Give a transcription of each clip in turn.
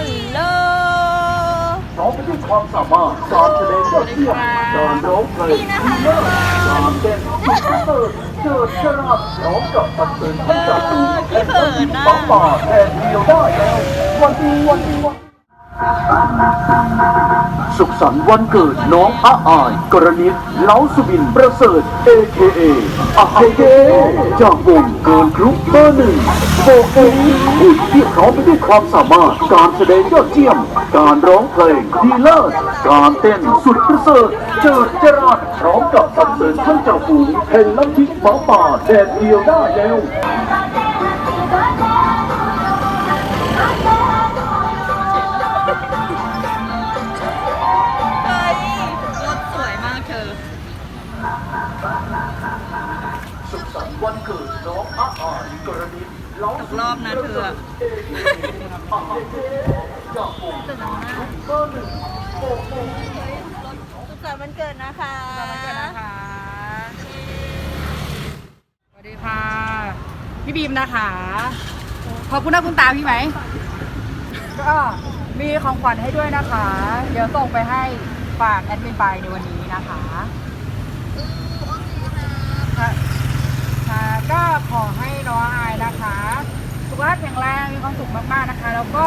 ฮัลโหลพร้อมไปด้วยความสามารถการแสดงยอดเยี่ยมการร้องเพลงดีเลิศการเต้นสุดเปิดเจิดจรัสพร้อมกับตัดเสริญทั้งจากตูแห่งนักบินฟ้าป่าแทนเดียวได้แล้ววันดีวันดีวัน สุขสันต์วันเกิดน้องอาอาย กรณิตเล้าสุบินประเสริฐ AKA อาเ k จากวงเกิร์ลกรุ๊ปเบอร์หนึ่งโฟเอหุ่นที่พร้อมไปด้วยความสามารถ การแสดงยอดเยี่ยม การร้องเพลงดีเลิศการเต้นสุดประเสริฐ เจิดจรัสพร้อมกับสรรเสริญท่านเจ้าฝูงแห่งลัทธิหมาป่าแดนเดียวได้แล้ว สุขสันต์วันเกิดน้องอาอายกรณิตเล้าตกรอบนะเธอ จากวงเกิร์ลกรุ๊ปเบอร์หนึ่งโฟเอสุขสันต์วันเกิดนะคะสวัสดีนะคะสวัสดีค่ะ พี่บีมนะคะ ขอบคุณนะคุณตาพี่ไหม ก็มีของขวัญให้ด้วยนะคะ เดี๋ยวส่งไปให้ฝากแอดมินไปในวันนี้นะคะค่ะค่ะก็ขอให้น้องอายนะคะ สุ ขภาพแข็งแรงมีความสุขมากๆนะคะ แล้วก็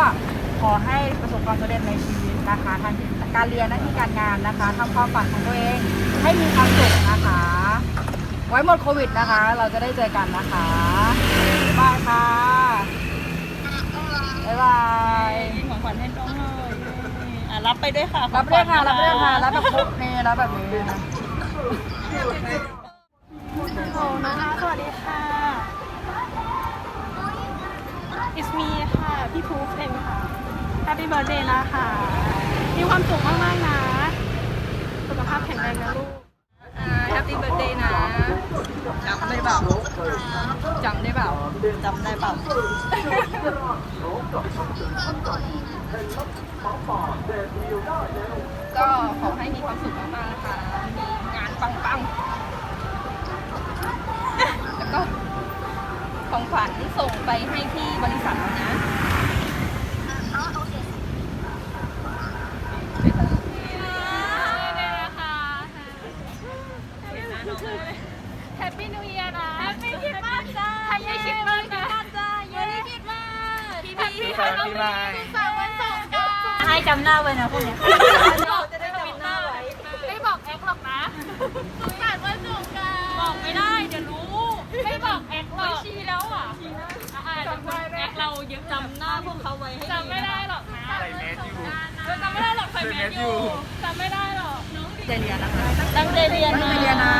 ขอให้ประสบความสำเร็จในชีวิตนะคะทางการเรียนหน้าที่การงานนะคะทำความฝันของตัวเองให้มีความสุขนะคะ ไว้หมดโควิดนะคะ เราจะได้เจอกันนะคะบ๊ายบายค่ะบ๊ายบายมีของขวัญให้น้องเลยอะรับไปด้วยค่ะรับไปด้วยค่ะรับไปด้วยค่ะรับแบบปุ๊บนี่รับแบบนี้นะ Happy Birthday นะคะ มีความสุขมากๆนะ สุขภาพแข็งแรงนะลูกแฮปปี้เบิร์ดเดย์นะจำได้เปล่าจำได้เปล่าจำได้เปล่าก็ขอให้มีความสุขมากๆนะคะ มีงานปังๆ แล้วก็ของขวัญส่งไปให้ที่บริษัท แล้วนะแฮปปี้นิวเยียร์นะแฮปปี้คิดมากจ้าแฮปปี้คิดมากนะจ้าเยอะคิดมากพี่พี่แฮปปี้สาววันสงกรานต์ให้จำหน้าไว้นะพวกเนี้ยบอกจะได้จำหน้าไว้ไม่บอกแอคหรอกนะสงกรานต์วันสงกรานต์บอกไม่ได้เดี๋ยวรู้ไม่บอกแอคหรอกชี้แล้วอะอ่าจำได้แอคเราเยอะจำหน้าพวกเขาไว้ให้จำไม่ได้หรอกนะใส่แมสอยู่จำไม่ได้หรอกใส่แมสอยู่จำไม่ได้หรอกน้องใจเรียนนะคะตั้งใจเรียนตั้งนะ ใจเรียนนะ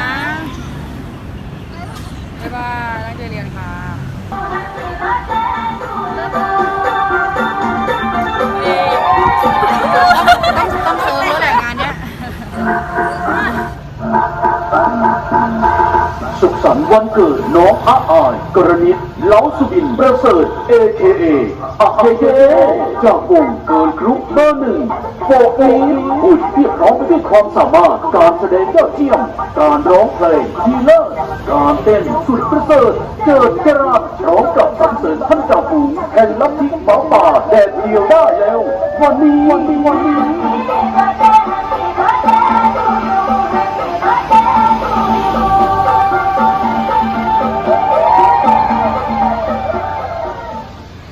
บ๊ายบาย ตั้งใจเรียนค่ะ ต้องต้องเคิร์ฟแล้วแหละงานเนี้ย สุขสันต์วันเกิดน้องอาอายกรณิตเล้าสุบินประเสริฐ AKA อาเ k จากวงเกิร์ลกรุ๊ปเบอร์หนึ่งโฟเอหุ่นที่พร้อมไปด้วยความสามารถการแสดงยอดเยี่ยม การร้องเพลงดีเลิศการเต้นสุดประเสริฐเจิดจรัสพร้อมกับสรรเสริญท่านเจ้าฝูแห่งลัทธิหมาป่าแดนเดียวได้แล้ว วันนี้วันนี้วันนี้